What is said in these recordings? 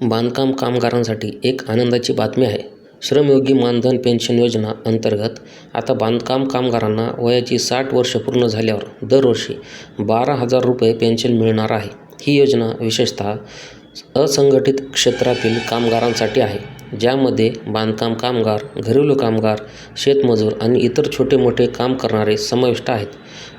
बांधकाम कामगारांसाठी एक आनंदाची बातमी आहे. श्रमयोगी मानधन पेन्शन योजना अंतर्गत आता बांधकाम कामगारांना वयाची साठ वर्ष पूर्ण झाल्यावर दरवर्षी बारा हजार रुपये पेन्शन मिळणार आहे. ही योजना विशेषतः असंघटित क्षेत्रातील कामगारांसाठी आहे ज्यामध्ये बांधकाम कामगार घरेलू कामगार शेतमजूर आणि इतर छोटे मोठे काम करणारे समाविष्ट आहेत.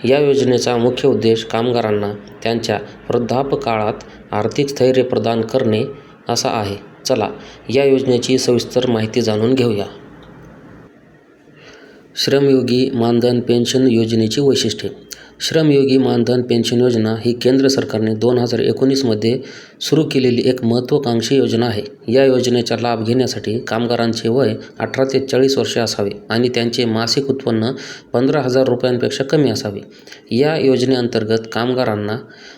या योजनेचा मुख्य उद्देश कामगारांना त्यांच्या वृद्धापकाळात आर्थिक स्थैर्य प्रदान करणे असा आहे. चला या योजनेची सविस्तर माहिती जाणून घेऊया. श्रमयोगी मानधन पेन्शन योजनेची वैशिष्ट्ये. श्रमयोगी मानधन पेन्शन योजना ही केंद्र सरकारने दोन हजार एकोणीसमध्ये सुरू केलेली एक महत्त्वाकांक्षी योजना आहे. या योजनेचा लाभ घेण्यासाठी कामगारांचे वय अठरा ते चाळीस वर्षे असावे आणि त्यांचे मासिक उत्पन्न पंधरा हजार रुपयांपेक्षा कमी असावे. या योजनेअंतर्गत कामगारांना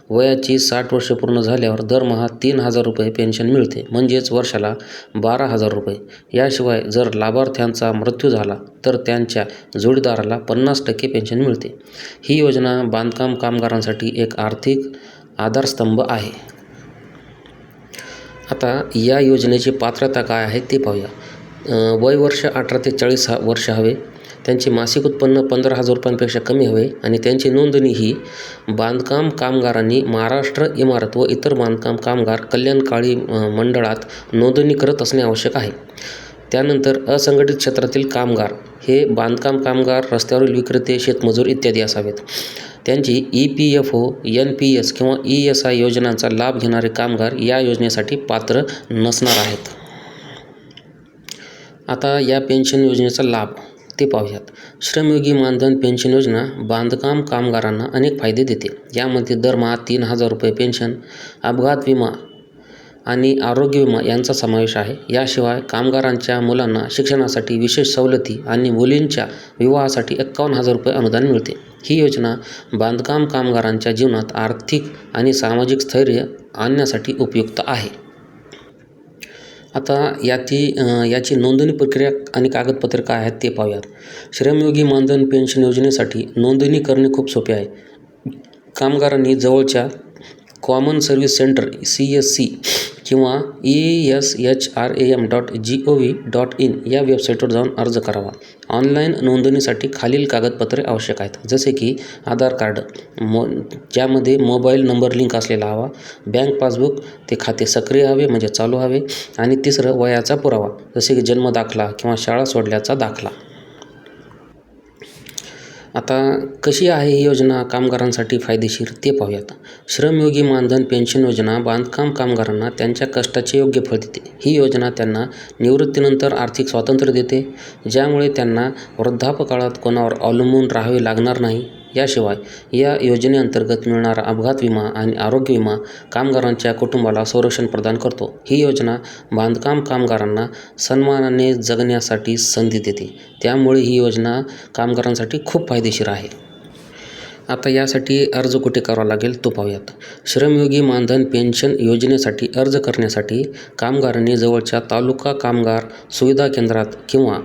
वयाची साठ वर्षे पूर्ण झाल्यावर दरमहा तीन हजार रुपये पेन्शन मिळते म्हणजेच वर्षाला बारा हजार रुपये. याशिवाय जर लाभार्थ्यांचा मृत्यू झाला तर त्यांच्या जोडीदाराला पन्नास टक्के पेन्शन मिळते. ही योजना बांधकाम कामगारांसाठी एक आर्थिक आधारस्तंभ आहे. आता या योजनेची पात्रता काय आहे ते पाहूया. वय वर्ष अठरा ते चाळीस हा वर्ष हवे. त्यांचे मासिक उत्पन्न पंधरा हजार रुपयांपेक्षा कमी हवे आणि त्यांची नोंदणी ही बांधकाम कामगारांनी महाराष्ट्र इमारत व इतर बांधकाम कामगार कल्याणकाळी मंडळात नोंदणी करत असणे आवश्यक आहे. त्यानंतर असंघटित क्षेत्रातील कामगार हे बांधकाम कामगार रस्त्यावरील विक्रेते शेतमजूर इत्यादी असावेत. त्यांची E P F O N P S किंवा ई एस आय योजनांचा लाभ घेणारे कामगार या योजनेसाठी पात्र नसणार आहेत. आता या पेन्शन योजनेचा लाभ ते पाहूयात. श्रमयोगी मानधन पेन्शन योजना बांधकाम कामगारांना अनेक फायदे देते. यामध्ये दरमहा तीन हजार रुपये पेन्शन अपघात विमा आणि आरोग्य विमा यांचा समावेश आहे. याशिवाय कामगारांच्या मुलांना शिक्षणासाठी विशेष सवलती आणि मुलींच्या विवाहासाठी एक्कावन्न हजार रुपये अनुदान मिळते. ही योजना बांधकाम कामगारांच्या जीवनात आर्थिक आणि सामाजिक स्थैर्य आणण्यासाठी उपयुक्त आहे. आता याची याची नोंदणी प्रक्रिया आणि कागदपत्रे काय आहेत ते पाहूयात. श्रमयोगी मानधन पेन्शन योजनेसाठी नोंदणी करणे खूप सोपे आहे. कामगारांनी जवळच्या common service centre C S C किंवा E S H R A M dot G O V dot in या वेबसाईटवर जाऊन अर्ज करावा. ऑनलाईन नोंदणीसाठी खालील कागदपत्रे आवश्यक आहेत. जसे की आधार कार्ड मो ज्यामध्ये मोबाईल नंबर लिंक असलेला हवा बँक पासबुक ते खाते सक्रिय हवे म्हणजे चालू हवे आणि तिसरं वयाचा पुरावा जसे की जन्म दाखला किंवा शाळा सोडल्याचा दाखला. आता कशी आहे ही योजना कामगारांसाठी फायदेशीर ते पाहूयात. श्रमयोगी मानधन पेन्शन योजना बांधकाम कामगारांना त्यांच्या कष्टाचे योग्य फळ देते. ही योजना त्यांना निवृत्तीनंतर आर्थिक स्वातंत्र्य देते ज्यामुळे त्यांना वृद्धापकाळात कोणावर अवलंबून राहावे लागणार नाही. याशिवाय या योजनेअंतर्गत मिळणारा अपघात विमा आणि आरोग्य विमा कामगारांच्या कुटुंबाला संरक्षण प्रदान करतो. ही योजना बांधकाम कामगारांना सन्मानाने जगण्यासाठी संधी देते. त्यामुळे ही योजना कामगारांसाठी खूप फायदेशीर आहे. आता यासाठी अर्ज कुठे करावा लागेल तो पाहूयात. श्रमयोगी मानधन पेन्शन योजनेसाठी अर्ज करण्यासाठी कामगारांनी जवळच्या तालुका कामगार सुविधा केंद्रात किंवा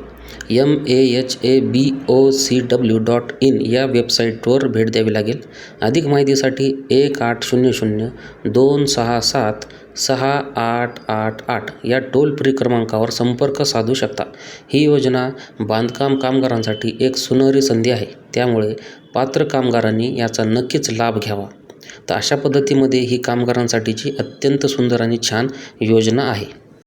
M A H A B O C W dot in या वेबसाईटवर भेट द्यावी लागेल. अधिक माहितीसाठी एक आठ शून्य शून्य दोन सहा सात सहा आठ आठ आठ या टोल फ्री क्रमांकावर संपर्क साधू शकता. ही योजना बांधकाम कामगारांसाठी एक सुनहरी संधी आहे. त्यामुळे पात्र कामगारांनी याचा नक्कीच लाभ घ्यावा. तर अशा पद्धतीमध्ये ही कामगारांसाठीची अत्यंत सुंदर आणि छान योजना आहे.